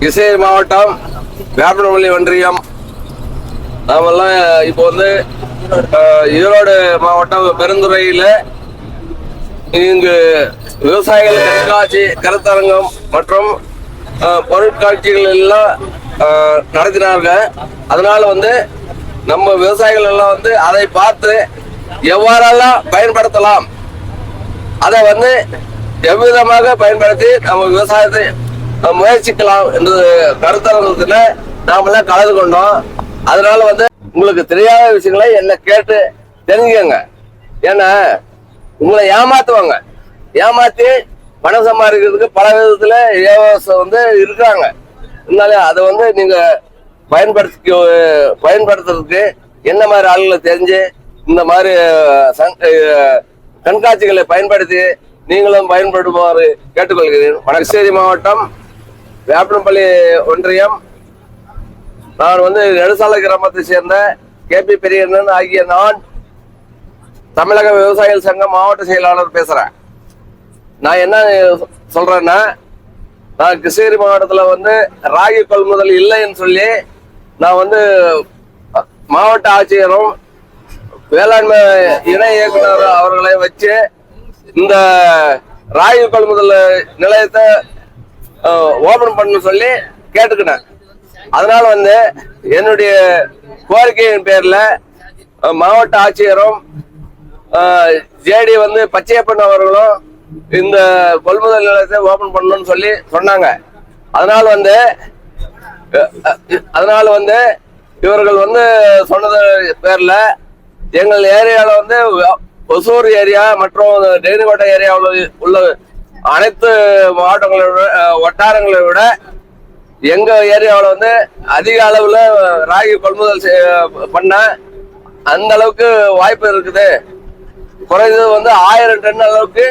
கிருஷ்ணகிரி மாவட்டம் வேப்பனப்பள்ளி ஒன்றியம். நாமெல்லாம் இப்போ வந்து ஈரோடு மாவட்டம் பெருந்துறையில் இங்கு விவசாயிகள் கண்காட்சி கருத்தரங்கம் மற்றும் பொருட்காட்சிகள் எல்லாம் நடத்தினாங்க. நடத்தினார்கள் அதனால வந்து நம்ம விவசாயிகள் எல்லாம் வந்து அதை பார்த்து எவ்வாறெல்லாம் பயன்படுத்தலாம் அதை வந்து எவ்விதமாக பயன்படுத்தி நம்ம விவசாயத்தை முயற்சிக்கலாம் என்ற கருத்தரங்கத்துல நாமெல்லாம் கலந்து கொண்டோம். அதனால வந்து உங்களுக்கு தெரியாத விஷயங்களை என்ன கேட்டு தெரிஞ்சுக்கங்க. ஏன்னா உங்களை ஏமாத்துவாங்க. ஏமாத்தி பணம் சம்பாதிக்கிறதுக்கு பல விதத்துல ஏவாசம் வந்து இருக்காங்க. இருந்தாலும் அதை வந்து நீங்க பயன்படுத்தி பயன்படுத்துறதுக்கு என்ன மாதிரி ஆளுங்களை தெரிஞ்சு இந்த மாதிரி கண்காட்சிகளை பயன்படுத்தி நீங்களும் பயன்படுமாறு கேட்டுக்கொள்கிறேன். வடக்கேரி மாவட்டம் வேப்பனப்பள்ளி ஒன்றியம். நான் வந்து நெடுசாலை கிராமத்தை சேர்ந்த கே பி பெரியண்ணன் ஆகிய நான் தமிழக விவசாயிகள் சங்கம் மாவட்ட செயலாளர் பேசுகிறேன் நான் என்ன சொல்கிறேன்னா நான் கிருஷ்ணகிரி மாவட்டத்தில் வந்து ராகி கொள்முதல் இல்லைன்னு சொல்லி நான் வந்து மாவட்ட ஆட்சியரும் வேளாண்மை இணை இயக்குனர் அவர்களை வச்சு இந்த ராகி கொள்முதல் நிலையத்தை ஓபன் பண்ண சொல்லி கேட்டுக்கினேன் அதனால வந்து என்னுடைய கோரிக்கையின் பேர்ல மாவட்ட ஆட்சியரும் ஜேடி வந்து பச்சையப்பன் அவர்களும் இந்த கொள்முதல் நிலையத்தை ஓபன் பண்ணணும்னு சொல்லி சொன்னாங்க. அதனால வந்து அதனால வந்து இவர்கள் வந்து சொன்னது பேர்ல எங்கள் ஏரியாவில் வந்து ஒசூர் ஏரியா மற்றும் டெய்னிகோட்டை ஏரியாவில் உள்ள அனைத்து மாவட்டங்களை விட வட்டாரங்களை விட எங்க ஏரியாவில் வந்து அதிக அளவுல ராகி கொள்முதல் செய்ய- பண்ண அந்த அளவுக்கு வாய்ப்பு இருக்குது. குறைந்தது வந்து ஆயிரம் டன் அளவுக்கு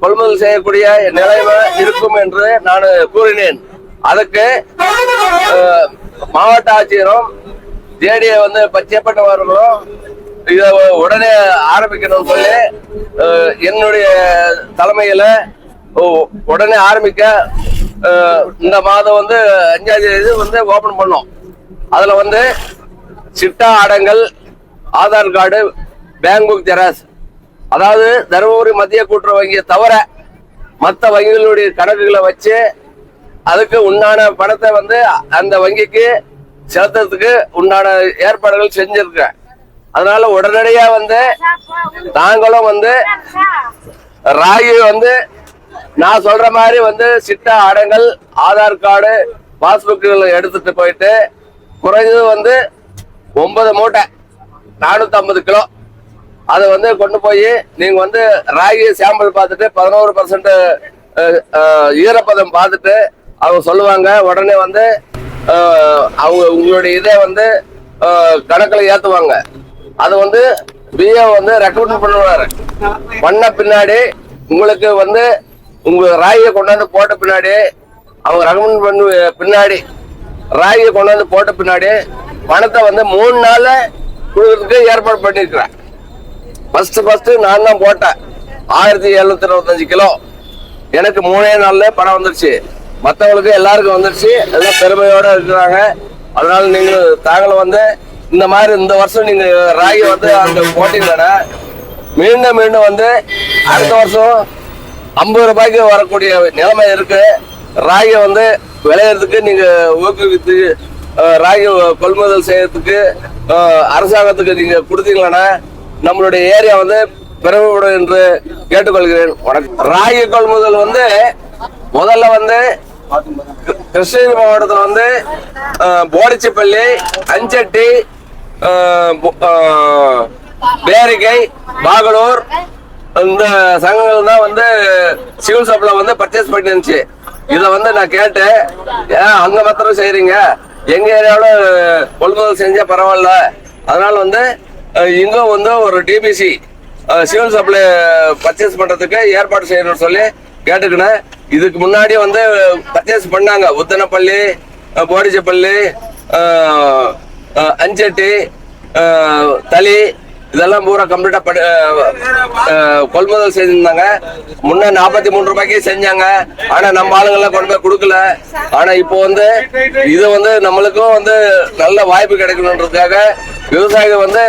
கொள்முதல் செய்யக்கூடிய நிலைமை இருக்கும் என்று நான் கூறினேன். அதுக்கு மாவட்ட ஆட்சியரும் ஜேடிஏ வந்து பச்சைப்பட்டவர்களும் இதை உடனே ஆரம்பிக்கணும்னு சொல்லி என்னுடைய தலைமையில உடனே ஆரம்பிக்க இந்த மாதம் வந்து அஞ்சாம் தேதி வந்து ஓபன் பண்ணோம். அதுல வந்து சிட்டா அடங்கல் Aadhaar card bank book xerox அதாவது தருமபுரி மத்திய கூட்டுறவு வங்கியை தவிர மற்ற வங்கிகளுடைய கணக்குகளை வச்சு அதுக்கு உண்டான பணத்தை வந்து அந்த வங்கிக்கு செலுத்துறதுக்கு உண்டான ஏற்பாடுகள் செஞ்சிருக்கேன். அதனால உடனடியா வந்து நாங்களும் வந்து ராகி வந்து நான் சொல்ற மாதிரி வந்து சிட்டா அடங்கல் ஆதார் கார்டு பாஸ்புக்குகளை எடுத்துட்டு போயிட்டு குறைஞ்சது வந்து ஒன்பது மூட்டை நானூத்தி ஐம்பது கிலோ. அதை வந்து கொண்டு போய் நீங்க வந்து ராகி சாம்பிள் பார்த்துட்டு பதினோரு பர்சன்ட் ஈரப்பதம் பார்த்துட்டு அவங்க சொல்லுவாங்க. உடனே வந்து அவங்க உங்களுடைய இதை வந்து கணக்கில் ஏற்றுவாங்க அது வந்து பிஏ வந்து ரெக்கமெண்ட் பண்ணுவாரு. பண்ண பின்னாடி உங்களுக்கு வந்து உங்க ராகியை கொண்டாந்து போட்ட பின்னாடி அவங்க ரெக்கமெண்ட் பண்ணு பின்னாடி ராகியை கொண்டாந்து போட்ட பின்னாடி பணத்தை வந்து மூணு நாள்ல கொடுக்கறதுக்கு ஏற்பாடு பண்ணியிருக்கிறேன் ஃபர்ஸ்ட் ஃபர்ஸ்ட் நான் தான் போட்டேன். ஆயிரத்தி எழுநூத்தி இருபத்தஞ்சு கிலோ. எனக்கு மூணே நாள்ல பணம் வந்துருச்சு. மற்றவங்களுக்கு எல்லாருக்கும் வந்துருச்சு. எல்லாம் பெருமையோட இருக்கிறாங்க. அதனால நீங்க தாங்களும் வந்து இந்த மாதிரி இந்த வருஷம் நீங்க ராகி வந்து அந்த போட்டிங்கன்னா மீண்டும் மீண்டும் வந்து அடுத்த வருஷம் ஐம்பது ரூபாய்க்கு வரக்கூடிய நிலைமை இருக்கு. ராகியை வந்து விளையிறதுக்கு நீங்க ஊக்குவித்து ராகி கொள்முதல் செய்யறதுக்கு அரசாங்கத்துக்கு நீங்க கொடுத்தீங்கன்னா நம்மளுடைய ஏரியா வந்து பெருமைப்படும் என்று கேட்டுக்கொள்கிறேன். வணக்கம். ராகி கொள்முதல் வந்து முதல்ல வந்து கிருஷ்ணகிரி மாவட்டத்தில் வந்து போடிச்சிப்பள்ளி அஞ்சட்டி பேரிகை பாகலூர் இந்த சங்கங்கள் தான் வந்து சிவில் சப்ளை வந்து பர்ச்சேஸ் பண்ணிருந்துச்சு. இதை வந்து நான் கேட்டேன். ஏன் அங்க மாத்திரம் செய்யறீங்க எங்க ஏரியாவில கொள்முதல் செஞ்சா பரவாயில்ல. அதனால வந்து இங்க வந்து ஒரு டிபிசி சிவில் சப்ளை பர்ச்சேஸ் பண்றதுக்கு ஏற்பாடு செய்யணும்னு சொல்லி கேட்டுக்கினேன். இதுக்கு முன்னாடி வந்து பர்ச்சேஸ் பண்ணாங்க. உத்தனப்பள்ளி போடிச்சப்பள்ளி அஞ்சட்டி தளி இதெல்லாம் பூரா கம்ப்ளீட்டா படி கொள்முதல் செஞ்சிருந்தாங்க. முன்ன நாற்பத்தி மூணு ரூபாய்க்கு செஞ்சாங்க. ஆனா நம்ம ஆளுங்கெல்லாம் கொண்டு போய் கொடுக்கல. ஆனா இப்போ வந்து இது வந்து நம்மளுக்கும் வந்து நல்ல வாய்ப்பு கிடைக்கணுன்றதுக்காக விவசாயிகள் வந்து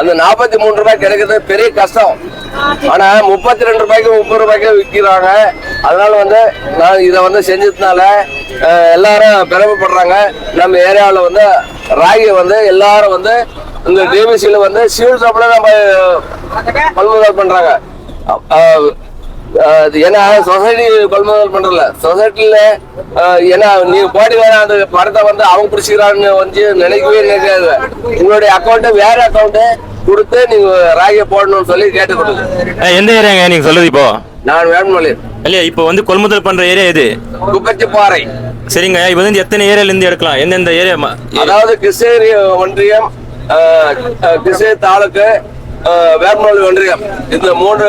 அந்த நாற்பத்தி மூணு ரூபாய் கிடைக்கிறது பெரிய கஷ்டம். ஆனா முப்பத்தி ரெண்டு ரூபாய்க்கு முப்பது ரூபாய்க்கு விற்கிறாங்க அதனால வந்து நான் இதை வந்து செஞ்சதுனால எல்லாரும் பெருமைப்படுறாங்க. நம்ம ஏரியாவில் வந்து ராகி வந்து எல்லாரும் வந்து இந்த டிபிசியில் வந்து சிவில் ஷாப்ல நம்ம கொள்முதல் அது ஏன்னா சொசைட்டி கொள்முதல் பண்றல சொசைட்டில ஏன்னா நீ போடி வேற அந்த படத்தை வந்து அவங்க பிடிச்சிக்கிறான்னு வந்து நினைக்கவே நினைக்காது. உங்களுடைய அக்கௌண்ட் வேற அக்கௌண்ட் கொடுத்து நீங்க ராகிய போடணும்னு சொல்லி கேட்டு கொடுங்க எந்த ஏரியாங்க நீங்க சொல்லுது இப்போ. நான் வேணுமொழி இல்லையா இப்போ வந்து கொள்முதல் பண்ற ஏரியா இது குப்பச்சி பாறை. சரிங்க இப்போ வந்து எத்தனை ஏரியால இருந்து எடுக்கலாம்? எந்தெந்த ஏரியா அதாவது கிருஷ்ணகிரி ஒன்றியம் கிருஷ்ணகிரி தாலுக்கு வேப்பமல்லி ஒன்றியம் இந்த மூணு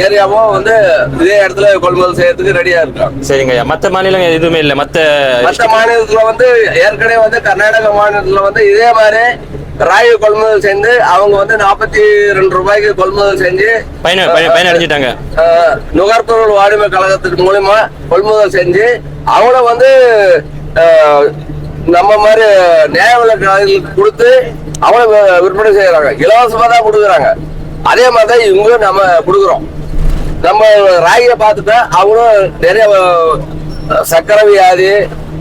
ஏரியாவும் வந்து இதே இடத்துல கொள்முதல் செய்யறதுக்கு ரெடியா இருக்காங்க சரிங்க ஐயா. மற்ற மாநிலம் எதுவுமே இல்லை. மற்ற மற்ற மாநிலத்துல வந்து ஏற்கனவே வந்து கர்நாடக மாநிலத்துல வந்து இதே மாதிரி ராகி கொள்முதல் செஞ்சு அவங்க வந்து நாற்பத்தி ரெண்டு ரூபாய்க்கு கொள்முதல் செஞ்சு பயன பயன- பயனடைஞ்சிட்டாங்க. நுகர்பொருள் வாணிப கழகத்துக்கு மூலியமா கொள்முதல் செஞ்சு அவங்கள வந்து நம்ம மாதிரி நியாய விலை கொடுத்து அவங்க விற்பனை செய்யறாங்க. இலவசமா தான் கொடுக்குறாங்க. அதே மாதிரி தான் இவங்களும் நம்ம கொடுக்குறோம். நம்ம ராகியை பார்த்துட்டா அவங்களும் நிறைய சக்கரை வியாதி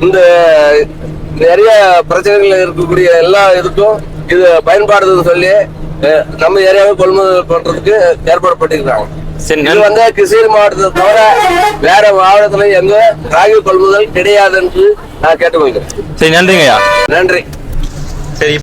இந்த நிறைய பிரச்சனைகள் இருக்கக்கூடிய எல்லா இதுக்கும் இது பயன்பாடுதுன்னு சொல்லி நம்ம ஏரியாவை கொள்முதல் பண்றதுக்கு ஏற்பாடு பண்ணிருக்காங்க இது வந்து கிருஷ்ணகிரி மாவட்டத்தை தவிர வேற மாவட்டத்துல எங்க ராகி கொள்முதல் கிடையாது என்று நான் கேட்டுக்கொள்கிறேன். சரி நன்றிங்க ஐயா நன்றி. சரி